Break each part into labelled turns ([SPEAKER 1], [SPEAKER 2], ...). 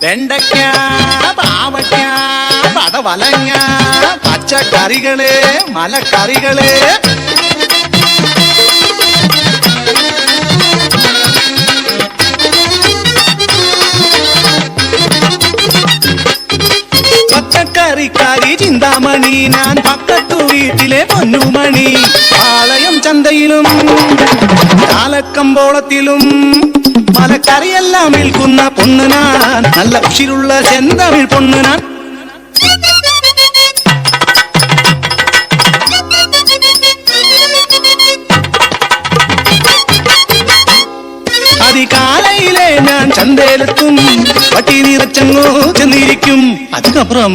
[SPEAKER 1] வெண்டைக்காய் பாவக்காய் படவலங்காய் பச்சை கறிகளே மலக்கறிகளே கறிக்காரி சிந்தாமணி நான் பக்கத்து வீட்டிலே பொன்னுமணி. ஆலயம் சந்தையிலும் காலக்கம்போளத்திலும் മലക്കറിയെല്ലാം വിൽക്കുന്ന പൊണ്ണു ഞാൻ നല്ല ഉഷിരുള്ള ചെന്തമിഴ് പൊണ്ണു ഞാൻ അതികാലയിലെ ഞാൻ ചന്തയിലെത്തും. പട്ടി നിറച്ചങ്ങോ ചെന്നിരിക്കും. അതിനപ്പുറം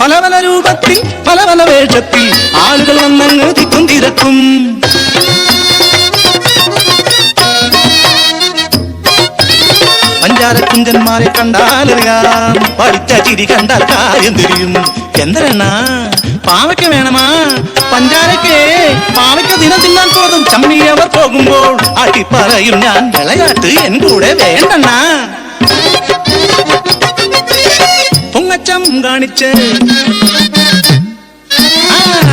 [SPEAKER 1] പല പല രൂപത്തിൽ പല പല വേഷത്തിൽ ആളുകൾ വന്നങ്ങ് തിക്കും തിരക്കും. പഞ്ചാരക്കുഞ്ചന്മാരെ കണ്ടാലറിയാം പഠിച്ച ചിരി കണ്ടാൽ കാര്യം തിരിയും എന്തരണ്ണ പാവയ്ക്ക വേണമാ പഞ്ചാരക്ക് പാവയ്ക്ക ദിനം തിന്നാൻ തോന്നും ചമ്മി അവർ പോകുമ്പോൾ അടിപ്പറയും ഞാൻ വിളയാട്ട് എൻ കൂടെ വേണ്ടണ്ണ പൊങ്ങച്ചം കാണിച്ച് ആ,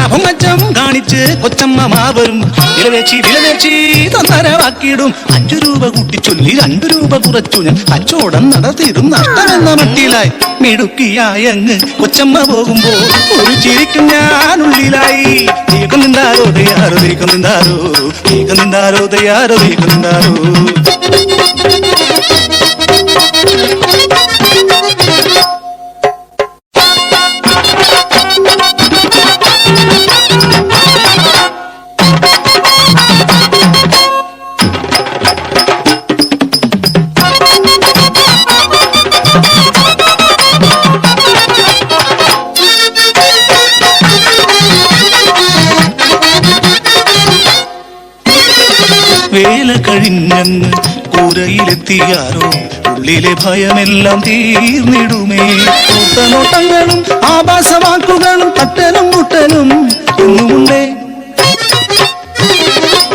[SPEAKER 1] പൊങ്ങച്ചം കാണിച്ച് കൊച്ചമ്മ മാവരും. വിലവേച്ചി വിലവേച്ചി തന്നരവാക്കിയിടും അഞ്ചു രൂപ കൂട്ടിച്ചൊല്ലി രണ്ടു രൂപ കുറച്ചു ഞാൻ കച്ചവടം നടത്തിയിടും. നഷ്ടമെന്ന മട്ടിലായി മിടുക്കിയായി അങ്ങ് കൊച്ചമ്മ പോകുമ്പോൾ ഒരു ചിരിക്കും ഞാൻ ഉള്ളിലായി. നീക്കം നിന്നാരോ തയ്യാറോ നീക്കം നിന്നാരോ നീക്കം നിന്നാരോ തയ്യാറോ നീക്കം നിന്നാരോ വേല കഴിഞ്ഞങ്ങ് കൂരയിലെത്തിയാരോ ഉള്ളിലെ ഭയമെല്ലാം തീർന്നിടുമേ. നോട്ടങ്ങളും ആഭാസവാക്കുകളും തട്ടലും മുട്ടലും ഒന്നുമുണ്ടേ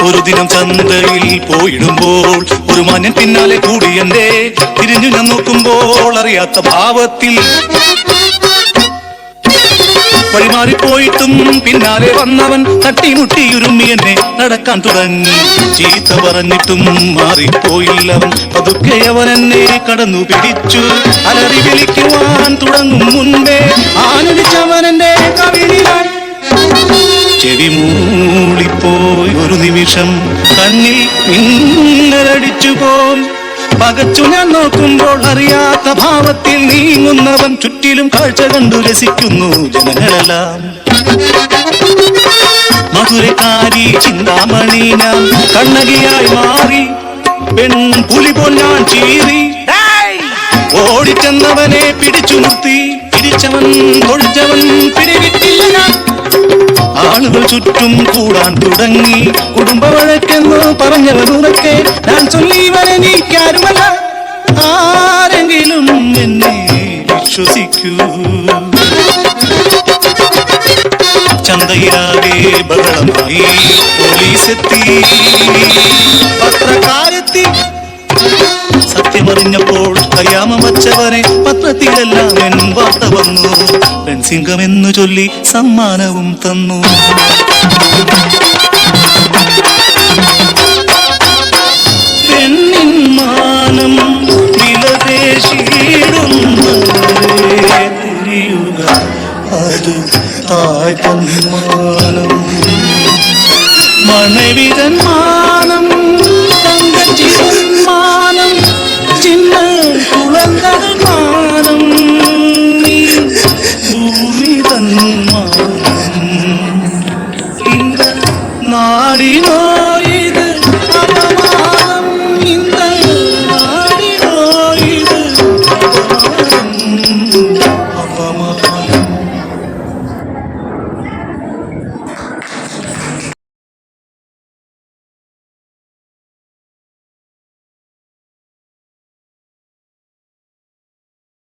[SPEAKER 1] ഒരു ദിനം ചന്തയിൽ പോയിടുമ്പോൾ ഒരു മാന്യൻ പിന്നാലെ കൂടി എന്റെ തിരിഞ്ഞു ഞാൻ നോക്കുമ്പോൾ അറിയാത്ത ഭാവത്തിൽ വഴിമാറിപ്പോയിട്ടും പിന്നാലെ വന്നവൻ തട്ടിമുട്ടിയുരുമ്മി എന്നെ നടക്കാൻ തുടങ്ങി. ചീത്ത പറഞ്ഞിട്ടും മാറിപ്പോയില്ലവൻ പതുക്കെ അവൻ എന്നെ കടന്നു പിടിച്ചു. അലറി വിളിക്കുവാൻ തുടങ്ങും മുൻപേ ആനടിച്ചവൻ എന്റെ കവിളിലായി. മൂളിപ്പോയി ഒരു നിമിഷം. കണ്ണിൽ മിന്നലടിച്ചു പോം പകച്ചു ഞാൻ നോക്കുമ്പോൾ അറിയാത്ത ഭാവത്തിൽ നീങ്ങുന്നവൻ ചുറ്റിലും കാഴ്ച കണ്ടു രസിക്കുന്നു ജനങ്ങളെല്ലാം. മധുരക്കാരി ചിന്താമണി ഞാൻ കണ്ണകിയായി മാറി. പെൺ പുലി പോൽ ഞാൻ ചീറി. ഓടിച്ചെന്നവനെ പിടിച്ചു നിർത്തി പിടിച്ചവൻ തൊഴിച്ചവൻ പിടിവിട്ടില്ല ഞാൻ. ആളുകൾ ചുറ്റും കൂടാൻ തുടങ്ങി. കുടുംബ വഴക്കെന്ന് പറഞ്ഞവൻ ഉറക്കെ ഞാൻ ചൊല്ലിവനെ നീക്കാരുമല്ല. ആരെങ്കിലും എന്നെ വിശ്വസിക്കൂ. ചന്തയിലാകെ ബഹളമായി പോലീസ് എത്തി പത്രക്കാരെത്തി. സത്യമറിഞ്ഞപ്പോൾ കയ്യാമം വച്ചവരെ പത്രത്തിലെല്ലാം എൻ വാർത്ത വന്നു. എന്നു ചൊല്ലി സമ്മാനവും തന്നു. പെണ്ണിൻ മണവിതൻ നാടിനോ